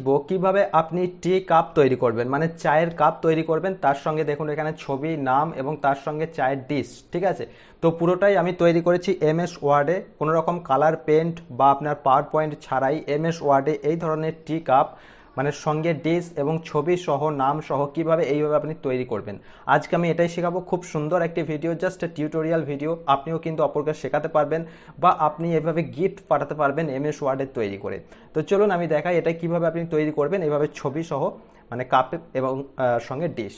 শিখব কীভাবে আপনি টি কাপ তৈরি করবেন। মানে চায়ের কাপ তৈরি করবেন, তার সঙ্গে দেখুন এখানে ছবি, নাম এবং তার সঙ্গে চায়ের ডিশ ঠিক আছে? তো পুরোটাই আমি তৈরি করেছি এম এস ওয়ার্ডে কোনোরকম কালার পেন্ট বা আপনার পাওয়ার পয়েন্ট ছাড়াই এম এস ওয়ার্ডে এই ধরনের টি কাপ মানে সঙ্গে ডিস এবং ছবি সহ, নাম সহ কীভাবে এইভাবে আপনি তৈরি করবেন। আজকে আমি এটাই শেখাবো, খুব সুন্দর একটি ভিডিও জাস্ট টিউটোরিয়াল ভিডিও আপনিও কিন্তু অপরকে শেখাতে পারবেন বা আপনি এভাবে গিফট পাঠাতে পারবেন এম এস ওয়ার্ডের তৈরি করে। তো চলুন আমি দেখাই এটা কীভাবে আপনি তৈরি করবেন, এভাবে ছবি সহ মানে কাপ এবং সঙ্গে ডিশ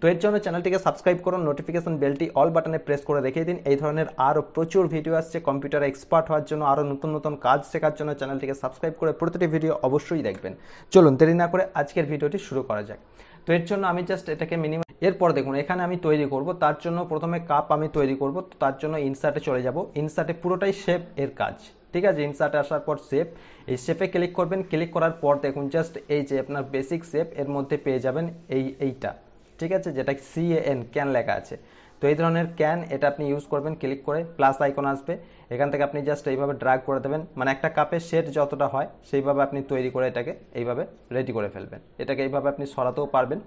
তো এর জন্য চ্যানেলটিকে সাবস্ক্রাইব করুন নোটিফিকেশন বেলটি অল বাটনে প্রেস করে রেখে দিন। এই ধরনের আরও প্রচুর ভিডিও আসছে কম্পিউটার এক্সপার্ট হওয়ার জন্য, আরও নতুন নতুন কাজ শেখার জন্য চ্যানেলটিকে সাবস্ক্রাইব করে প্রতিটি ভিডিও অবশ্যই দেখবেন। চলুন, দেরি না করে আজকের ভিডিওটি শুরু করা যাক। তো এর জন্য আমি জাস্ট এটাকে মিনিমাম এরপর দেখুন, এখানে আমি তৈরি করব, তার জন্য প্রথমে কাপ আমি তৈরি করব, তো তার জন্য ইনসার্টে চলে যাব। ইনসার্টে পুরোটাই শেপ এর কাজ, ঠিক আছে? ইনসার্টে আসার পর শেপ এই শেপে ক্লিক করবেন। ক্লিক করার পর দেখুন জাস্ট এই যে আপনার বেসিক শেপ এর মধ্যে পেয়ে যাবেন এই, এইটা। ঠিক আছে? যেটা সি এন ক্যান লেখা আছে। তো এই ধরনের ক্যান এটা আপনি ইউজ করবেন ক্লিক করে প্লাস আইকন আসবে। এখান থেকে আপনি জাস্ট এইভাবে ড্রাগ করে দেবেন। মানে একটা কাপের শেড যতটা হয়, সেইভাবে আপনি তৈরি করে এটাকে এইভাবে রেডি করে ফেলবেন। এটাকে এইভাবে আপনি সরাতেও পারবেন।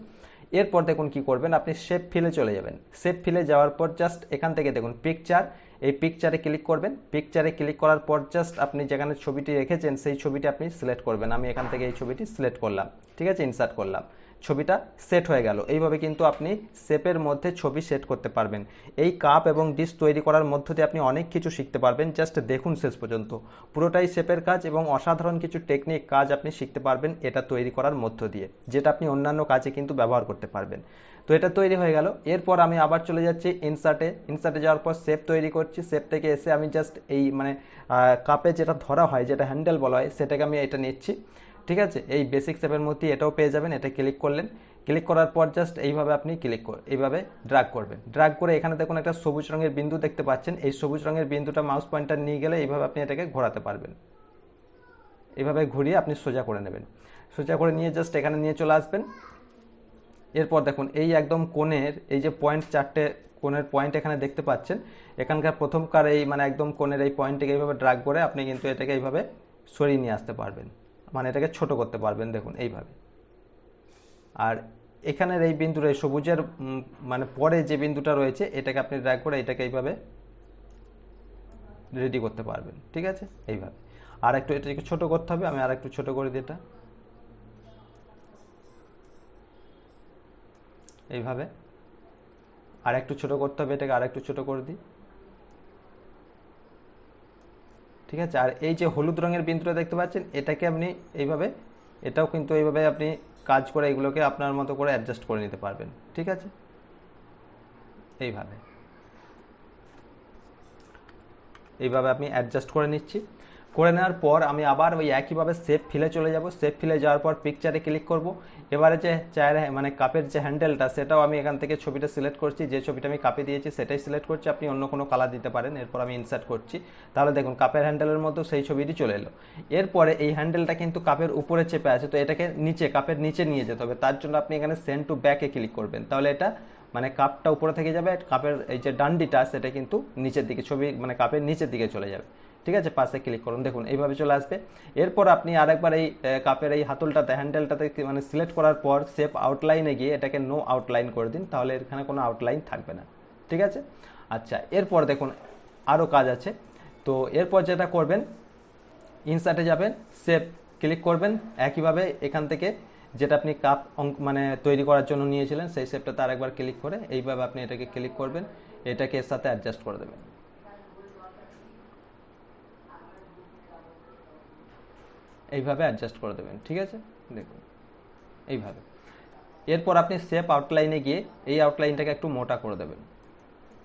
এরপর দেখুন কি করবেন, আপনি শেপ ফিলে চলে যাবেন। শেপ ফিলে যাওয়ার পর জাস্ট এখান থেকে দেখুন পিকচার এই পিকচারে ক্লিক করবেন। পিকচারে ক্লিক করার পর জাস্ট আপনি যেখানে ছবিটি রেখেছেন, সেই ছবিটি আপনি সিলেক্ট করবেন। আমি এখান থেকে এই ছবিটি সিলেক্ট করলাম। ঠিক আছে? ইনসার্ট করলাম। ছবিটা সেট হয়ে গেল। এইভাবে কিন্তু আপনি শেপের মধ্যে ছবি সেট করতে পারবেন। এই কাপ এবং ডিশ তৈরি করার মধ্য দিয়ে আপনি অনেক কিছু শিখতে পারবেন। জাস্ট দেখুন শেষ পর্যন্ত। পুরোটাই শেপের কাজ এবং অসাধারণ কিছু টেকনিক কাজ আপনি শিখতে পারবেন এটা তৈরি করার মধ্য দিয়ে। যেটা আপনি অন্যান্য কাজে কিন্তু ব্যবহার করতে পারবেন। তো এটা তৈরি হয়ে গেল। এরপর আমি আবার চলে যাচ্ছি ইনসার্টে ইনসার্টে যাওয়ার পর শেপ তৈরি করছি। শেপ থেকে এসে আমি জাস্ট এই মানে কাপে যেটা ধরা হয়, যেটা হ্যান্ডেল বলা হয়, সেটাকে আমি এটা নিচ্ছি। ঠিক আছে? এই বেসিক শেপের মধ্যে এটাও পেয়ে যাবেন, এটা ক্লিক করলেন। ক্লিক করার পর জাস্ট এইভাবে আপনি ক্লিক কর, এইভাবে ড্রাগ করবেন। ড্রাগ করে এখানে দেখুন একটা সবুজ রঙের বিন্দু দেখতে পাচ্ছেন। এই সবুজ রঙের বিন্দুটা মাউস পয়েন্টার নিয়ে গেলে এইভাবে আপনি এটাকে ঘোরাতে পারবেন। এইভাবে ঘুরিয়ে আপনি সোজা করে নেবেন। সোজা করে নিয়ে জাস্ট এখানে নিয়ে চলে আসবেন। এরপর দেখুন, এই একদম কোণের, এই যে পয়েন্ট চারটে, কোণের পয়েন্ট এখানে দেখতে পাচ্ছেন। এখানকার প্রথমকার এই মানে একদম কোণের এই পয়েন্টটিকে এইভাবে ড্রাগ করে আপনি কিন্তু এটাকে এইভাবে সরিয়ে নিয়ে আসতে পারবেন। এটাকে ছোট করতে পারবেন, দেখুন, এইভাবে। আর এখানের এই বিন্দুটা, এই সবুজের মানে পরে যে বিন্দুটা রয়েছে, এটাকে আপনি ড্র্যাগ করে এটাকে এইভাবে রেডি করতে পারবেন, ঠিক আছে? এইভাবে। আর একটু এটাকে ছোট করতে হবে, আমি আর একটু ছোট করে দিই এটা। এইভাবে। আর একটু ছোট করতে হবে, এটাকে আর একটু ছোট করে দিই। ঠিক আছে? আর এই যে হলুদ রঙের বিন্দুটা দেখতে পাচ্ছেন, এটাকে আপনি এইভাবে, এটাও কিন্তু এইভাবে আপনি কাজ করে এগুলোকে আপনার মতো করে অ্যাডজাস্ট করে নিতে পারবেন, ঠিক আছে? এইভাবে। এইভাবে আমি অ্যাডজাস্ট করে নিচ্ছি। করে নেওয়ার পর আমি আবার ওই একইভাবে সেফ ফিলে চলে যাব। সেফ ফিলে যাওয়ার পর পিকচারে ক্লিক করব। এবারে যে চায়ের মানে কাপের যে হ্যান্ডেলটা সেটাও আমি এখান থেকে ছবিটা সিলেক্ট করছি। যে ছবিটা আমি কাপে দিয়েছি, সেটাই সিলেক্ট করছি। আপনি অন্য কোনো কালার দিতে পারেন, এরপর আমি ইনসার্ট করছি। তাহলে দেখুন, কাপের হ্যান্ডেলের মধ্যেও সেই ছবিটি চলে এলো। এরপরে এই হ্যান্ডেলটা কিন্তু কাপের উপরে চেপে আছে, তো এটাকে নিচে, কাপের নিচে নিয়ে যেতে হবে। তার জন্য আপনি এখানে সেন্ড টু ব্যাকে ক্লিক করবেন। তাহলে এটা মানে কাপটা উপরে থেকে যাবে কাপের এই যে ডান্ডিটা সেটা কিন্তু নিচের দিকে, ছবি মানে কাপের নিচের দিকে চলে যাবে। ঠিক আছে? পাশে ক্লিক করুন। দেখুন, এইভাবে চলে আসবে। এরপর আপনি আরেকবার এই কাপের এই হাতলটাতে হ্যান্ডেলটাতে মানে সিলেক্ট করার পর সেফ আউটলাইনে গিয়ে এটাকে নো আউটলাইন করে দিন, তাহলে এখানে কোনো আউটলাইন থাকবে না। ঠিক আছে? আচ্ছা এরপর দেখুন আরও কাজ আছে। তো এরপর যেটা করবেন ইনসার্টে যাবেন সেভ ক্লিক করবেন। একইভাবে এখান থেকে যেটা আপনি কাপ অঙ্ক মানে তৈরি করার জন্য নিয়েছিলেন, সেই শেপটাতে আরেকবার ক্লিক করে এইভাবে আপনি এটাকে ক্লিক করবেন। এটাকে এর সাথে অ্যাডজাস্ট করে দেবেন। এইভাবে অ্যাডজাস্ট করে দেবেন, ঠিক আছে? দেখুন, এইভাবে। এরপর আপনি শেপ আউটলাইনে গিয়ে এই আউটলাইনটাকে একটু মোটা করে দেবেন।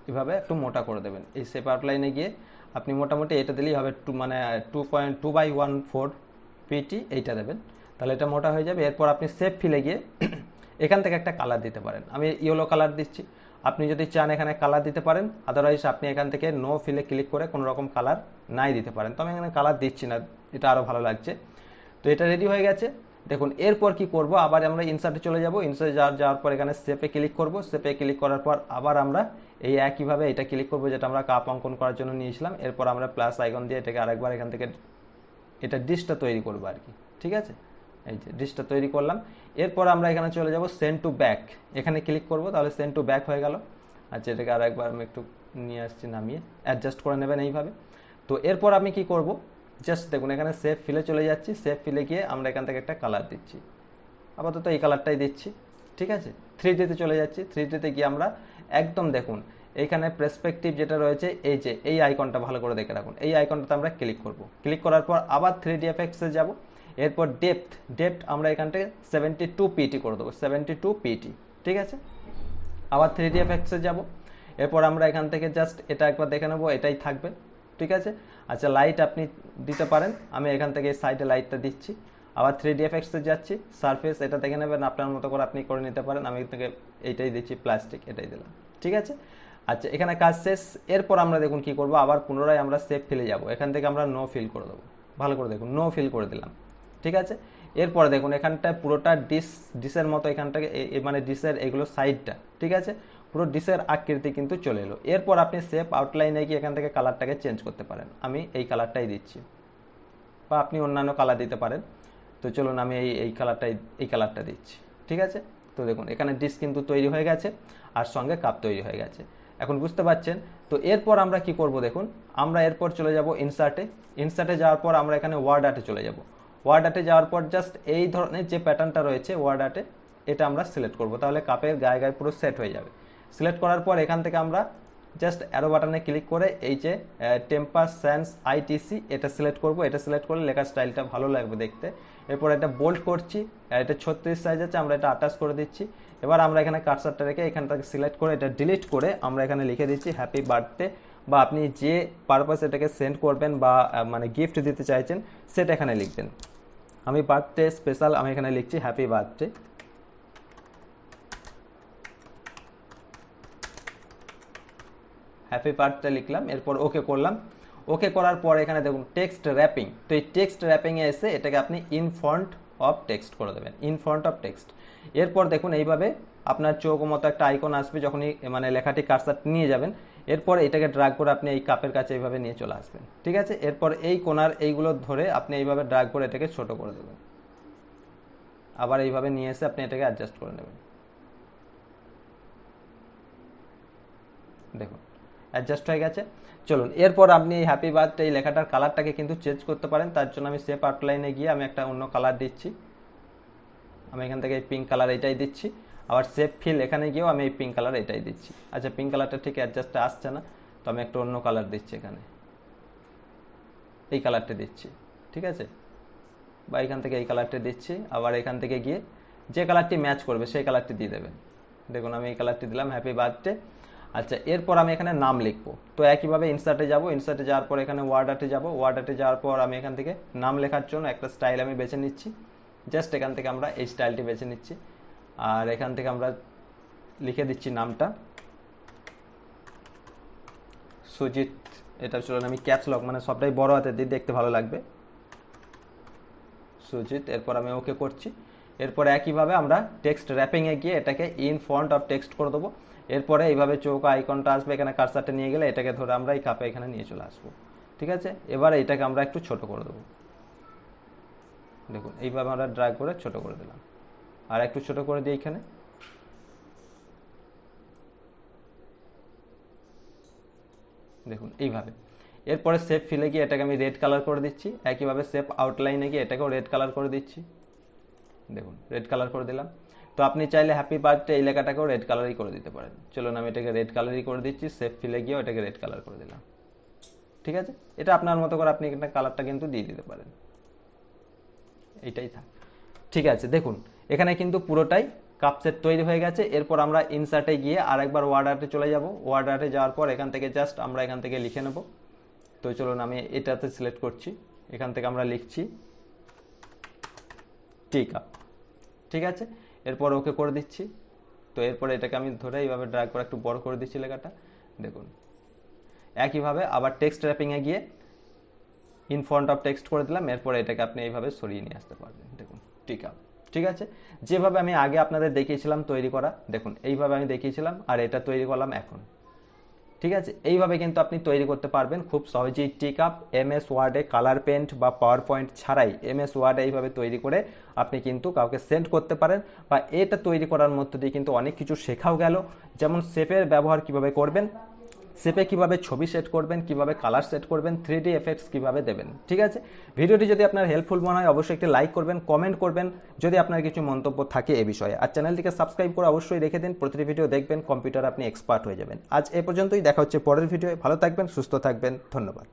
এভাবে একটু মোটা করে দেবেন। এই শেপ আউটলাইনে গিয়ে আপনি মোটামুটি এটা দিলেই হবে টু মানে two point two by one four PT এইটা দেবেন। তাহলে এটা মোটা হয়ে যাবে। এরপর আপনি শেপ ফিলে গিয়ে এখান থেকে একটা কালার দিতে পারেন। আমি ইয়েলো কালার দিচ্ছি। আপনি যদি চান এখানে কালার দিতে পারেন আদারওয়াইজ আপনি এখান থেকে নো ফিলে ক্লিক করে কোনো রকম কালার নাই দিতে পারেন। তো আমি এখানে কালার দিচ্ছি না, এটা আরও ভালো লাগছে। তো এটা রেডি হয়ে গেছে। দেখুন, এরপর কি করব? আবার আমরা ইনসার্টে চলে যাব। ইনসার্টে যাওয়ার যাওয়ার পর এখানে সেপে ক্লিক করব। সেপে ক্লিক করার পর আবার আমরা এই একইভাবে এটা ক্লিক করব, যেটা আমরা কাপ অঙ্কন করার জন্য নিয়েছিলাম। এরপর আমরা প্লাস আইকন দিয়ে এটাকে আরেকবার এখান থেকে এটা ডিশটা তৈরি করব আর কি। ঠিক আছে? এই যে ডিসটা তৈরি করলাম। এরপর আমরা এখানে চলে যাব সেন্ড টু ব্যাক এখানে ক্লিক করব, তাহলে সেন্ড টু ব্যাক হয়ে গেল। আচ্ছা এটাকে আর একবার আমি একটু নিয়ে আসছি, নামিয়ে অ্যাডজাস্ট করে নেবেন এইভাবে। তো এরপর আমি কি করব? জাস্ট দেখুন, এখানে সেভ ফিলে চলে যাচ্ছি সেভ ফিলে গিয়ে আমরা এখান থেকে একটা কালার দিচ্ছি। আপাতত এই কালারটাই দিচ্ছি, ঠিক আছে? থ্রি ডিতে চলে যাচ্ছি থ্রি ডিতে গিয়ে আমরা একদম দেখুন এইখানে প্রেসপেক্টিভ যেটা রয়েছে, এই যে, এই আইকনটা ভালো করে দেখে রাখুন। এই আইকনটাতে আমরা ক্লিক করব। ক্লিক করার পর আবার থ্রি ডি এফেক্টসে যাব। এরপর ডেপথ ডেপথ আমরা এখান থেকে সেভেন্টি টু পিটি করে দেবো সেভেন্টি টু পিটি ঠিক আছে? আবার থ্রি ডি এফেক্টসে যাব। এরপর আমরা এখান থেকে জাস্ট এটা একবার দেখে নেব, এটাই থাকবে, ঠিক আছে? আচ্ছা লাইট আপনি দিতে পারেন। আমি এখান থেকে সাইডে লাইটটা দিচ্ছি। আবার থ্রি ডি এফেক্টসে যাচ্ছি। সারফেস এটা দেখে নেবেন, আপনার মতো করে আপনি করে নিতে পারেন। আমি থেকে এইটাই দিচ্ছি প্লাস্টিক এটাই দিলাম। ঠিক আছে? আচ্ছা এখানে কাজ শেষ। এরপর আমরা দেখুন কি করব, আবার পুনরায় আমরা সেভ ফিলে যাব। এখান থেকে আমরা নো ফিল করে দেবো। ভালো করে দেখুন নো ফিল করে দিলাম। ঠিক আছে? এরপরে দেখুন, এখানটায় পুরোটা ডিস ডিসের মতো এখানটাকে মানে ডিসের এগুলো সাইডটা ঠিক আছে? পুরো ডিসের আকৃতি কিন্তু চলে এলো। এরপর আপনি সেভ আউটলাইনে গিয়ে এখান থেকে কালারটাকে চেঞ্জ করতে পারেন। আমি এই কালারটাই দিচ্ছি। বা আপনি অন্যান্য কালার দিতে পারেন। তো চলুন আমি এই এই কালারটাই এই কালারটা দিচ্ছি। ঠিক আছে? তো দেখুন, এখানে ডিস কিন্তু তৈরি হয়ে গেছে আর সঙ্গে কাপ তৈরি হয়ে গেছে। এখন বুঝতে পারছেন? তো এরপর আমরা কি করব দেখুন? আমরা এরপর চলে যাব ইনসার্টে ইনসার্টে যাওয়ার পর আমরা এখানে ওয়ার্ড আর্টে চলে যাব। ওয়ার্ড আর্টে যাওয়ার পর জাস্ট এই ধরনের যে প্যাটার্নটা রয়েছে ওয়ার্ড আর্টে এটা আমরা সিলেক্ট করব। তাহলে কাপের গায়ে গায়ে পুরো সেট হয়ে যাবে। সিলেক্ট করার পর এখান থেকে আমরা জাস্ট অ্যারো বাটনে ক্লিক করে এই যে টেম্পার স্যান্স আইটিসি এটা সিলেক্ট করব। এটা সিলেক্ট করলে লেখার স্টাইলটা ভালো লাগবে দেখতে। এরপর এটা বোল্ড করছি এটা ছত্রিশ সাইজ আছে, আমরা এটা আটাশ করে দিচ্ছি। এবার আমরা এখানে কার্সারটা রেখে এখান থেকে সিলেক্ট করে এটা ডিলিট করে আমরা এখানে লিখে দিচ্ছি হ্যাপি বার্থডে বা আপনি যে পারপাস এটাকে সেন্ড করবেন বা মানে গিফট দিতে চাইছেন, সেটা এখানে লিখবেন। আমি বার্থডে স্পেশাল আমি এখানে লিখছি হ্যাপি বার্থডে হ্যাপি বার্থডে লিখলাম, এরপর ওকে করলাম। ওকে করার পর এখানে দেখুন টেক্সট র্যাপিং তো এই টেক্সট র্যাপিংয়ে এসে এটাকে আপনি ইন ফ্রন্ট অফ টেক্সট করে দেবেন। ইন ফ্রন্ট অফ টেক্সট এরপর দেখুন, এইভাবে আপনার চোখ মতো একটা আইকন আসবে যখনই মানে লেখাটি কারসার নিয়ে যাবেন। এরপর এটাকে ড্রাগ করে আপনি এই কাপের কাছে এইভাবে নিয়ে চলে আসবেন। ঠিক আছে? এরপর এই কোনার এইগুলো ধরে আপনি এইভাবে ড্রাগ করে এটাকে ছোট করে দেবেন। আবার এইভাবে নিয়ে এসে আপনি এটাকে অ্যাডজাস্ট করে নেবেন। দেখুন। অ্যাডজাস্ট হয়ে গেছে। চলুন, এরপর আপনি এই হ্যাপি বার্থডে এই লেখাটার কালারটাকে কিন্তু চেঞ্জ করতে পারেন। তার জন্য আমি সেপ আউটলাইনে গিয়ে আমি একটা অন্য কালার দিচ্ছি। আমি এখান থেকে এই পিঙ্ক কালার এটাই দিচ্ছি। আবার সেপ ফিল এখানে গিয়েও আমি এই পিঙ্ক কালার এটাই দিচ্ছি। আচ্ছা পিঙ্ক কালারটা ঠিক অ্যাডজাস্টে আসছে না, তো আমি একটা অন্য কালার দিচ্ছি এখানে। এই কালারটা দিচ্ছি, ঠিক আছে? বা এখান থেকে এই কালারটা দিচ্ছি, আবার এখান থেকে গিয়ে যে কালারটি ম্যাচ করবে, সেই কালারটি দিয়ে দেবেন। দেখুন, আমি এই কালারটি দিলাম হ্যাপি বার্থডে আচ্ছা এরপর আমি এখানে নাম লিখব। তো একইভাবে ইনসার্টে যাব ইনসার্টে যাওয়ার পর এখানে ওয়ার্ড আর্টে যাব। ওয়ার্ড আর্টে যাওয়ার পর আমি এখান থেকে নাম লেখার জন্য একটা স্টাইল আমি বেছে নিচ্ছি। জাস্ট এখান থেকে আমরা এই স্টাইলটি বেছে নিচ্ছি। আর এখান থেকে আমরা লিখে দিচ্ছি নামটা। সুজিত, এটা চলুন আমি ক্যাপস লক মানে সবটাই বড় হাতে দিই দেখতে ভালো লাগবে। সুজিত, এরপর আমি ওকে করছি। এরপর একইভাবে আমরা টেক্সট র্যাপিংয়ে গিয়ে এটাকে ইন ফন্ট অফ টেক্সট করে দেবো। এরপরে এইভাবে চৌক আইকনটা আসবে, এখানে কারসারটা নিয়ে গেলে এটাকে ধরে আমরা এই কাপে এখানে নিয়ে চলে আসব। ঠিক আছে? এবার এটাকে আমরা একটু ছোট করে দেবো। দেখুন, এইভাবে আমরা ড্রাগ করে ছোট করে দিলাম। আর একটু ছোট করে দিই এখানে। দেখুন, এইভাবে। এরপরে সেপ ফিলে গিয়ে এটাকে আমি রেড কালার করে দিচ্ছি। একইভাবে সেপ আউটলাইনে গিয়ে এটাকেও রেড কালার করে দিচ্ছি। দেখুন রেড কালার করে দিলাম। তো আপনি চাইলে হ্যাপি বার্থডে এই রেড কালারই করে দিতে পারেন। চলুন, আমি এটাকে রেড কালারই করে দিচ্ছি সেফ ফিলে গিয়ে এটাকে রেড কালার করে দিলাম। ঠিক আছে? এটা আপনার মতো করে আপনি একটা কালারটা কিন্তু দিয়ে দিতে পারেন। এইটাই থাক। ঠিক আছে, দেখুন, এখানে কিন্তু পুরোটাই কাপ সেট তৈরি হয়ে গেছে। এরপর আমরা ইনসার্টে গিয়ে আরেকবার ওয়ার্ড আর্টে চলে যাব। ওয়ার্ড আর্টে যাওয়ার পর এখান থেকে জাস্ট আমরা এখান থেকে লিখে নেব। তো চলুন, আমি এটাতে সিলেক্ট করছি। এখান থেকে আমরা লিখছি টি কাপ ঠিক আছে? এরপর ওকে করে দিচ্ছি। তো এরপরে এটাকে আমি ধরে এইভাবে ড্রাগ করে একটু বড় করে দিচ্ছি লেখাটা। দেখুন। একইভাবে আবার টেক্সট র্যাপিংয়ে গিয়ে ইন ফ্রন্ট অফ টেক্সট করে দিলাম। এরপরে এটাকে আপনি এইভাবে সরিয়ে নিয়ে আসতে পারবেন। দেখুন ঠিক আছে ঠিক আছে? যেভাবে আমি আগে আপনাদের দেখিয়েছিলাম তৈরি করা। দেখুন, এইভাবে আমি দেখিয়েছিলাম আর এটা তৈরি করলাম এখন। ঠিক আছে? এইভাবে কিন্তু আপনি তৈরি করতে পারবেন। খুব সহজেই টিক আপ এম এস ওয়ার্ডে কালার পেন্ট বা পাওয়ার পয়েন্ট ছাড়াই এম এস ওয়ার্ডে এইভাবে তৈরি করে আপনি কিন্তু কাউকে সেন্ড করতে পারেন বা এটা তৈরি করার মধ্য দিয়ে কিন্তু অনেক কিছু শেখাও গেল। যেমন শেপের ব্যবহার কীভাবে করবেন শেপে কীভাবে ছবি সেট করবেন, কীভাবে কালার সেট করবেন থ্রি ডি এফেক্টস কীভাবে দেবেন, ঠিক আছে? ভিডিওটি যদি আপনার হেল্পফুল মনে হয়, অবশ্যই একটি লাইক করবেন কমেন্ট করবেন, যদি আপনার কিছু মন্তব্য থাকে এ বিষয়ে। আর চ্যানেলটিকে সাবস্ক্রাইব করে অবশ্যই রেখে দিন, প্রতিটি ভিডিও দেখবেন কম্পিউটার আপনি এক্সপার্ট হয়ে যাবেন। আজ এ পর্যন্তই, দেখা হচ্ছে পরের ভিডিও ভালো থাকবেন, সুস্থ থাকবেন, ধন্যবাদ।